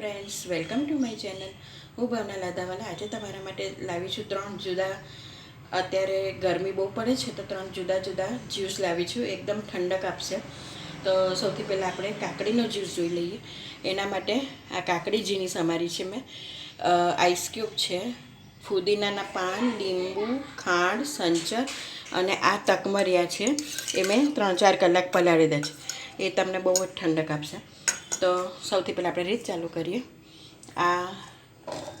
Friends welcome to my channel હું ભાવના લાદાવાલા. આજે તમારા માટે લાવી છું ત્રણ જુદા. અત્યારે ગરમી બહુ પડે છે, તો ત્રણ જુદા જુદા જ્યુસ લાવી છું. એકદમ ઠંડક આપશે. તો સૌથી પહેલાં આપણે કાકડીનો જ્યુસ જોઈ લઈએ. એના માટે આ કાકડી ઝીણી સમારી છે મેં. આઈસ ક્યુબ છે. ફુદીનાના પાન, લીંબુ, ખાંડ, સંચર અને આ તકમરિયા છે. એ મેં ત્રણ ચાર કલાક પલાળી દે છે. એ તમને બહુ જ ઠંડક આપશે. તો સૌથી પહેલાં આપણે રીત ચાલુ કરીએ. આ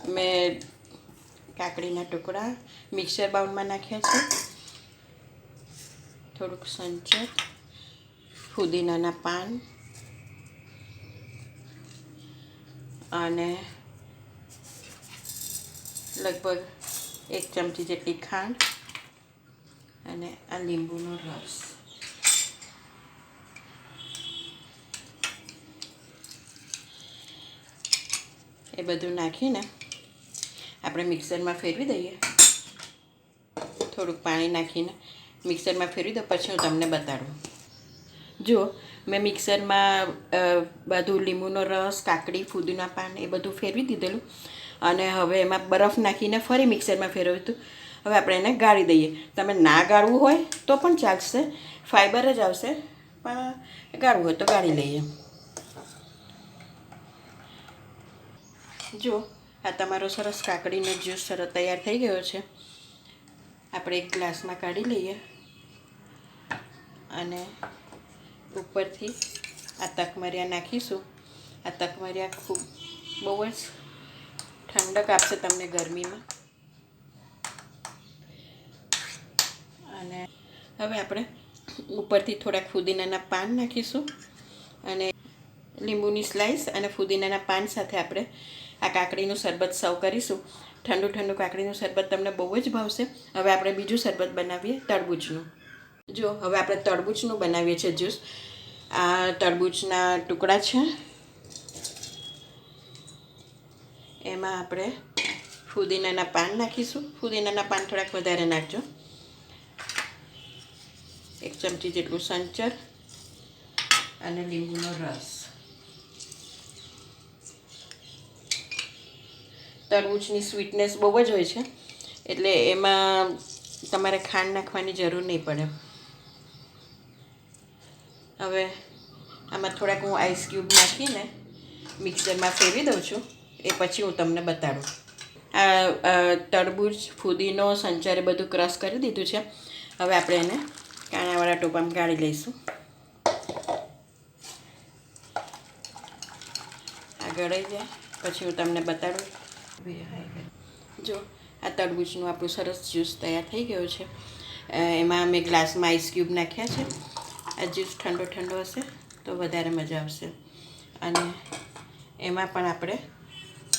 મેં કાકડીના ટુકડા મિક્સર બાઉલમાં નાખ્યા છે. થોડુંક સંચત ફુદીનાના પાન અને લગભગ એક ચમચી જેટલી ખાંડ અને આ લીંબુનો રસ. એ બધું નાખીને આપણે મિક્સરમાં ફેરવી દઈએ. થોડુંક પાણી નાખીને મિક્સરમાં ફેરવી દો, પછી હું તમને બતાડું. જો, મેં મિક્સરમાં બધું લીંબુનો રસ, કાકડી, ફૂદીના પાન એ બધું ફેરવી દીધેલું. અને હવે એમાં બરફ નાખીને ફરી મિક્સરમાં ફેરવ્યું હતું. હવે આપણે એને ગાળી દઈએ. તમે ના ગાળવું હોય તો પણ ચાલશે. ફાઈબર જ આવશે, પણ ગાળવું હોય તો ગાળી લઈએ. જો, આ તમારો સરસ કાકડીનો જ્યુસ સરસ તૈયાર થઈ ગયો છે. આપણે એક ગ્લાસમાં કાઢી લઈએ. અને ઉપરથી આ તકમરિયા નાખીશું. આ તકમરિયા ખૂબ બહુ જ ઠંડક આપશે તમને ગરમીમાં. અને હવે આપણે ઉપરથી થોડાક ફુદીનાના પાન નાખીશું. અને લીંબુની સ્લાઈસ અને ફુદીનાના પાન સાથે આપણે આ કાકડીનું શરબત સર્વ કરીશું. ઠંડુ ઠંડુ કાકડીનું શરબત તમને બહુ જ ભાવશે. હવે આપણે બીજું શરબત બનાવીએ તરબૂચનું. જો, હવે આપણે તરબૂચનું બનાવીએ છીએ જ્યુસ. આ તરબૂચના ટુકડા છે. એમાં આપણે ફુદીનાના પાન નાખીશું. ફુદીનાના પાન થોડાક વધારે નાખજો. એક ચમચી જેટલું સંચર અને લીંબુનો રસ. તરબૂચની સ્વીટનેસ બહુ જ હોય છે. એટલે એમાં તમારે ખાંડ નાખવાની જરૂર નહીં પડે. હવે આમાં થોડાક હું આઈસ ક્યુબ નાખીને મિક્સરમાં ફેરવી દઉં છું. એ પછી હું તમને બતાડું. આ તરબૂચ, ફુદીનો સંચાર બધું ક્રશ કરી દીધું છે. હવે આપણે એને કાણાવાળા ટોપામાં કાઢી લઈશું. આ ગળાઈ જાય. પછી હું તમને બતાડું જો, આ તરબૂચનું આપણું સરસ જ્યુસ તૈયાર થઈ ગયો છે. એમાં મેં ગ્લાસમાં આઈસ ક્યુબ નાખ્યા છે. આ જ્યુસ ઠંડો ઠંડો હશે તો વધારે મજા આવશે. અને એમાં પણ આપણે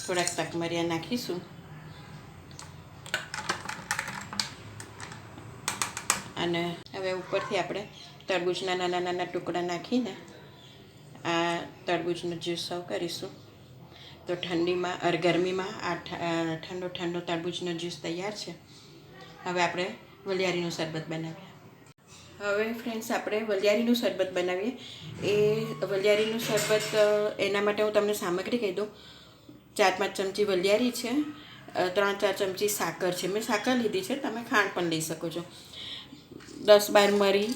થોડાક તકમરિયા નાખીશું. અને હવે ઉપરથી આપણે તરબૂચના નાના નાના ટુકડા નાખીને આ તરબૂચનો જ્યુસ સર્વ કરીશું. તો ઠંડીમાં, અર ગરમીમાં આ ઠંડો ઠંડો તરબૂચનો જ્યુસ તૈયાર છે. હવે આપણે વલિયારીનું શરબત બનાવીએ. હવે ફ્રેન્ડ્સ, આપણે વલિયારીનું શરબત બનાવીએ. એ વલિયારીનું શરબત એના માટે હું તમને સામગ્રી કહી દઉં. ચાર પાંચ ચમચી વલિયારી છે ત્રણ ચાર ચમચી સાકર છે. મેં સાકર લીધી છે, તમે ખાંડ પણ લઈ શકો છો. દસ બાર મરી,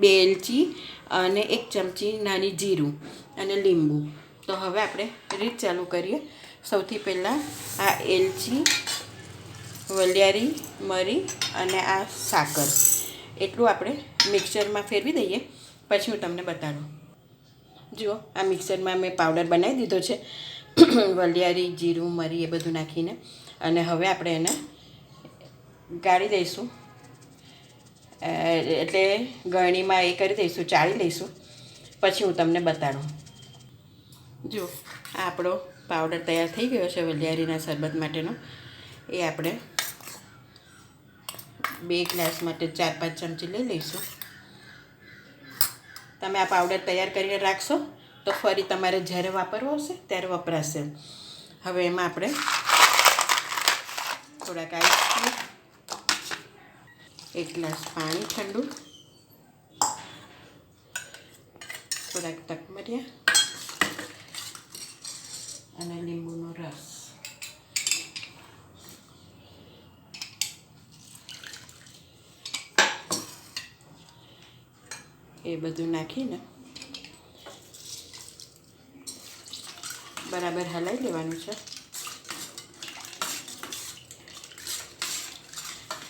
બે એલચી અને એક ચમચી નાની જીરું અને લીંબુ. તો હવે આપણે રીત ચાલુ કરીએ. સૌથી પહેલાં આ એલચી, વલિયારી, મરી અને આ સાકર. એટલું આપણે મિક્સરમાં ફેરવી દઈએ. પછી હું તમને બતાડું. જુઓ, આ મિક્સરમાં મેં પાવડર બનાવી દીધો છે. વલિયારી, જીરું, મરી એ બધું નાખીને. અને હવે આપણે એને ગાળી દઈશું. એટલે ગળણીમાં એ કરી દઈશું, ચાળી લઈશું. પછી હું તમને બતાડું. જો આપણો પાવડર તૈયાર થઈ ગયો છે વલિયારીના શરબત માટેનો. એ આપણે બે ગ્લાસ માટે ચાર પાંચ ચમચી લઈ લઈશું. તમે આ પાવડર તૈયાર કરીને રાખશો તો ફરી તમારે જ્યારે વાપરવો હશે ત્યારે વપરાશે. હવે એમાં આપણે થોડાક આઈસ એક ગ્લાસ પાણી ઠંડુ, થોડાક તકમરિયા અને લીંબુનો રસ. એ બધું નાખીને બરાબર હલાવી લેવાનું છે.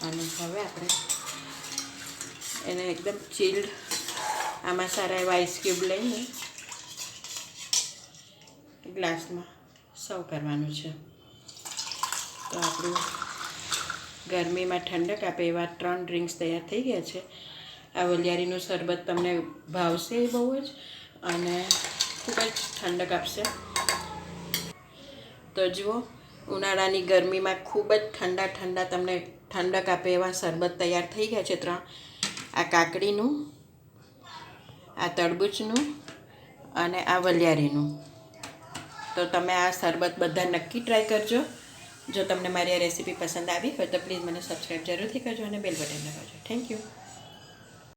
અને હવે આપણે એને એકદમ ચીલ્ડ આમાં સારા એવા આઈસ ક્યુબ લઈને ગ્લાસમાં સર્વ કરવાનું છે. તો આપણું ગરમીમાં ઠંડક આપે એવા ત્રણ ડ્રિંક્સ તૈયાર થઈ ગયા છે. આ વલિયારીનું શરબત તમને ભાવશે બહુ જ અને ખૂબ જ ઠંડક આપશે. તો જુઓ, ઉનાળાની ગરમીમાં ખૂબ જ ઠંડા ઠંડા તમને ઠંડક આપે એવા શરબત તૈયાર થઈ ગયા છે ત્રણ. આ કાકડીનું, આ તરબૂચનું અને આ વલિયારીનું. તો તમે આ શરબત બધા નક્કી ટ્રાય કરજો. જો તમને મારી આ રેસીપી પસંદ આવી હોય તો પ્લીઝ મને સબસ્ક્રાઈબ જરૂરથી કરજો અને બેલ બટન દબાવજો. Thank you